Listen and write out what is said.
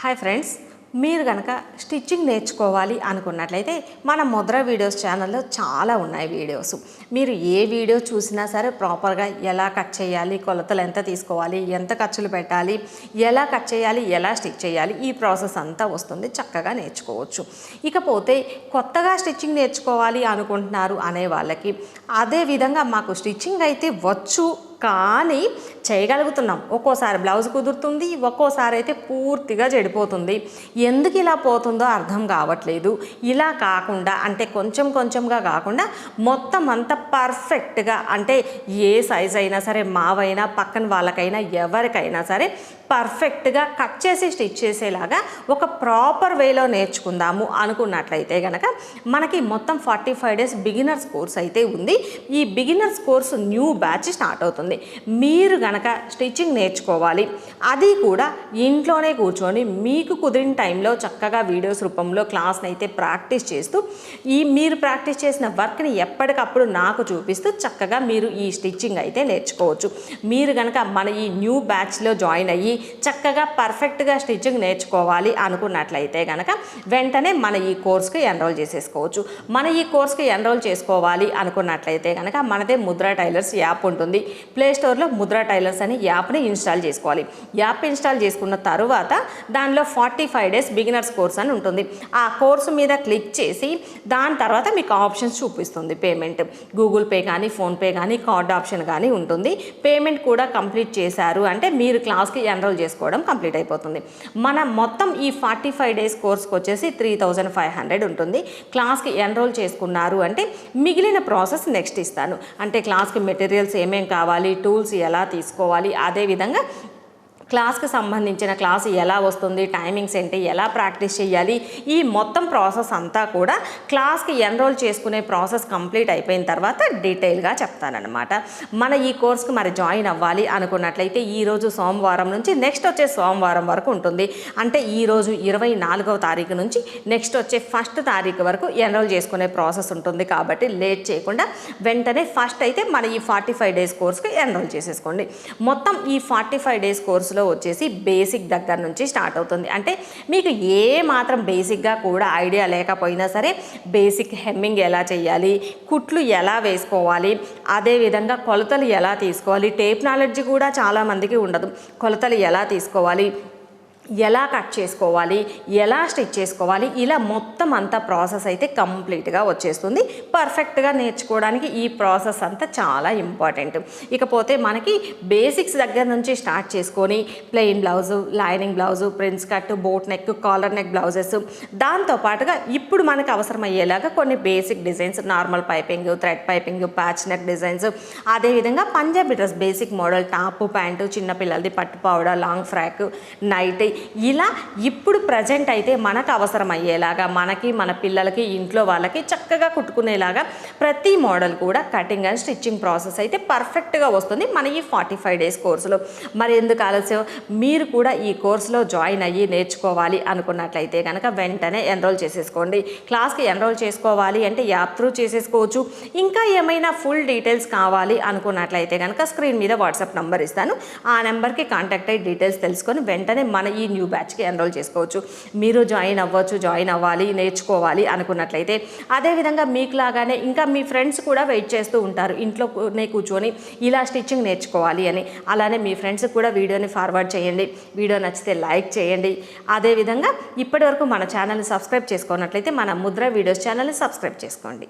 Hi friends మీరు కనుక stitching నేర్చుకోవాలి అనుకున్నట్లయితే మన ముద్ర వీడియోస్ ఛానల్లో చాలా ఉన్నాయి వీడియోస్. మీరు ఏ వీడియో చూసినా సరే ప్రాపర్గా ఎలా కట్ చేయాలి కొలతలు ఎంత తీసుకోవాలి ఎంత ఖర్చులు పెట్టాలి ఎలా కట్ చేయాలి ఎలా స్టిచ్ చేయాలి ఈ ప్రాసెస్ అంతా వస్తుంది చక్కగా నేర్చుకోవచ్చు. ఇకపోతే కొత్తగా స్టిచ్చింగ్ నేర్చుకోవాలి అనుకుంటున్నారు అనే వాళ్ళకి అదే విధంగా మాకు స్టిచ్చింగ్ అయితే వచ్చు కానీ చేయగలుగుతున్నాం. ఒక్కోసారి బ్లౌజ్ కుదురుతుంది ఒక్కోసారి అయితే పూర్తిగా చెడిపోతుంది. ఎందుకు ఇలా పోతుందో అర్థం కావట్లేదు. ఇలా కాకుండా అంటే కొంచెం కొంచెంగా కాకుండా మొత్తం అంతా పర్ఫెక్ట్గా అంటే ఏ సైజ్ అయినా సరే మావైనా పక్కన వాళ్ళకైనా ఎవరికైనా సరే పర్ఫెక్ట్గా కట్ చేసి స్టిచ్ చేసేలాగా ఒక ప్రాపర్ వేలో నేర్చుకుందాము అనుకున్నట్లయితే కనుక మనకి మొత్తం forty five days beginners course అయితే ఉంది. ఈ beginners course new batch start అవుతుంది. మీరు గనక స్టిచ్చింగ్ నేర్చుకోవాలి. అది కూడా ఇంట్లోనే కూర్చొని మీకు కుదిరిన టైంలో చక్కగా వీడియోస్ రూపంలో క్లాస్ని అయితే ప్రాక్టీస్ చేస్తూ ఈ మీరు ప్రాక్టీస్ చేసిన వర్క్ని ఎప్పటికప్పుడు నాకు చూపిస్తూ చక్కగా మీరు ఈ స్టిచ్చింగ్ అయితే నేర్చుకోవచ్చు. మీరు కనుక మన ఈ న్యూ బ్యాచ్లో జాయిన్ అయ్యి చక్కగా పర్ఫెక్ట్గా స్టిచ్చింగ్ నేర్చుకోవాలి అనుకున్నట్లయితే కనుక వెంటనే మన ఈ కోర్స్కి ఎన్రోల్ చేసేసుకోవచ్చు. మన ఈ కోర్స్కి ఎన్రోల్ చేసుకోవాలి అనుకున్నట్లయితే కనుక మనదే ముద్రా టైలర్స్ యాప్ ఉంటుంది. ప్లే స్టోర్లో ముద్రా టైలర్స్ అని యాప్ని ఇన్స్టాల్ చేసుకోవాలి. యాప్ ఇన్స్టాల్ చేసుకున్న తరువాత దానిలో forty five days beginners course అని ఉంటుంది. ఆ కోర్సు మీద క్లిక్ చేసి దాని తర్వాత మీకు ఆప్షన్స్ చూపిస్తుంది. పేమెంట్. గూగుల్ పే కానీ ఫోన్పే కానీ కార్డ్ ఆప్షన్ కానీ ఉంటుంది. పేమెంట్ కూడా కంప్లీట్ చేశారు అంటే మీరు క్లాస్కి ఎన్రోల్ చేసుకోవడం కంప్లీట్ అయిపోతుంది. మన మొత్తం ఈ ఫార్టీ ఫైవ్ డేస్ కోర్స్కి వచ్చేసి త్రీ థౌజండ్ ఫైవ్ హండ్రెడ్ ఉంటుంది. క్లాస్కి ఎన్రోల్ చేసుకున్నారు అంటే మిగిలిన ప్రాసెస్ నెక్స్ట్ ఇస్తాను. అంటే క్లాస్కి మెటీరియల్స్ ఏమేం కావాలి టూల్స్ ఎలా తీసుకోవాలి అదేవిధంగా క్లాస్కి సంబంధించిన క్లాస్ ఎలా వస్తుంది టైమింగ్స్ ఏంటి ఎలా ప్రాక్టీస్ చేయాలి ఈ మొత్తం ప్రాసెస్ అంతా కూడా క్లాస్కి ఎన్రోల్ చేసుకునే ప్రాసెస్ కంప్లీట్ అయిపోయిన తర్వాత డీటెయిల్గా చెప్తానమాట మన ఈ కోర్స్కి మరి జాయిన్ అవ్వాలి అనుకున్నట్లయితే ఈరోజు సోమవారం నుంచి నెక్స్ట్ వచ్చే సోమవారం వరకు ఉంటుంది. అంటే ఈరోజు ఇరవై నాలుగవ తారీఖు నుంచి నెక్స్ట్ వచ్చే ఫస్ట్ తారీఖు వరకు ఎన్రోల్ చేసుకునే ప్రాసెస్ ఉంటుంది. కాబట్టి లేట్ చేయకుండా వెంటనే ఫస్ట్ అయితే మన ఈ ఫార్టీ ఫైవ్ డేస్ కోర్స్కి ఎన్రోల్ చేసేసుకోండి. మొత్తం ఈ ఫార్టీ ఫైవ్ డేస్ కోర్సులో వచ్చేసి బేసిక్ దగ్గర నుంచి స్టార్ట్ అవుతుంది. అంటే మీకు ఏ మాత్రం బేసిక్గా కూడా ఐడియా లేకపోయినా సరే బేసిక్ హెమ్మింగ్ ఎలా చేయాలి కుట్లు ఎలా వేసుకోవాలి అదేవిధంగా కొలతలు ఎలా తీసుకోవాలి టేప్ నాలెడ్జ్ కూడా చాలామందికి ఉండదు. కొలతలు ఎలా తీసుకోవాలి ఎలా కట్ చేసుకోవాలి ఎలా స్టిచ్ చేసుకోవాలి ఇలా మొత్తం అంతా ప్రాసెస్ అయితే కంప్లీట్గా వచ్చేస్తుంది. పర్ఫెక్ట్గా నేర్చుకోవడానికి ఈ ప్రాసెస్ అంతా చాలా ఇంపార్టెంట్. ఇకపోతే మనకి బేసిక్స్ దగ్గర నుంచి స్టార్ట్ చేసుకొని plain blouse lining blouse prince cut boat neck collar neck blouses. దాంతోపాటుగా ఇప్పుడు మనకు అవసరమయ్యేలాగా కొన్ని basic designs normal piping thread piping patch neck designs. అదేవిధంగా Punjabi dress basic model top pant చిన్నపిల్లలది పట్టు పావడ లాంగ్ ఫ్రాక్ నైట్ ఇలా ఇప్పుడు ప్రజెంట్ అయితే మనకు అవసరమయ్యేలాగా మనకి మన పిల్లలకి ఇంట్లో వాళ్ళకి చక్కగా కుట్టుకునేలాగా ప్రతి మోడల్ కూడా కటింగ్ అండ్ స్టిచ్చింగ్ ప్రాసెస్ అయితే పర్ఫెక్ట్గా వస్తుంది మన ఈ ఫార్టీ ఫైవ్ డేస్ కోర్సులో. మరి ఎందుకు ఆలస్యం? మీరు కూడా ఈ కోర్సులో జాయిన్ అయ్యి నేర్చుకోవాలి అనుకున్నట్లయితే కనుక వెంటనే ఎన్రోల్ చేసేసుకోండి. క్లాస్కి ఎన్రోల్ చేసుకోవాలి అంటే యాప్ త్రూ చేసేసుకోవచ్చు. ఇంకా ఏమైనా ఫుల్ డీటెయిల్స్ కావాలి అనుకున్నట్లయితే కనుక స్క్రీన్ మీద వాట్సాప్ నెంబర్ ఇస్తాను. ఆ నెంబర్కి కాంటాక్ట్ అయ్యి డీటెయిల్స్ తెలుసుకొని వెంటనే మన ఈ న్యూ బ్యాచ్కి ఎన్రోల్ చేసుకోవచ్చు. మీరు జాయిన్ అవ్వచ్చు జాయిన్ అవ్వాలి నేర్చుకోవాలి అనుకున్నట్లయితే. అదేవిధంగా మీకు లాగానే ఇంకా మీ ఫ్రెండ్స్ కూడా వెయిట్ చేస్తూ ఉంటారు. ఇంట్లోనే కూర్చొని ఇలా స్టిచ్చింగ్ నేర్చుకోవాలి అని. అలానే మీ ఫ్రెండ్స్కి కూడా వీడియోని ఫార్వర్డ్ చేయండి. వీడియో నచ్చితే లైక్ చేయండి. అదేవిధంగా ఇప్పటివరకు మన ఛానల్ని సబ్స్క్రైబ్ చేసుకున్నట్లయితే మన ముద్ర వీడియోస్ ఛానల్ని సబ్స్క్రైబ్ చేసుకోండి.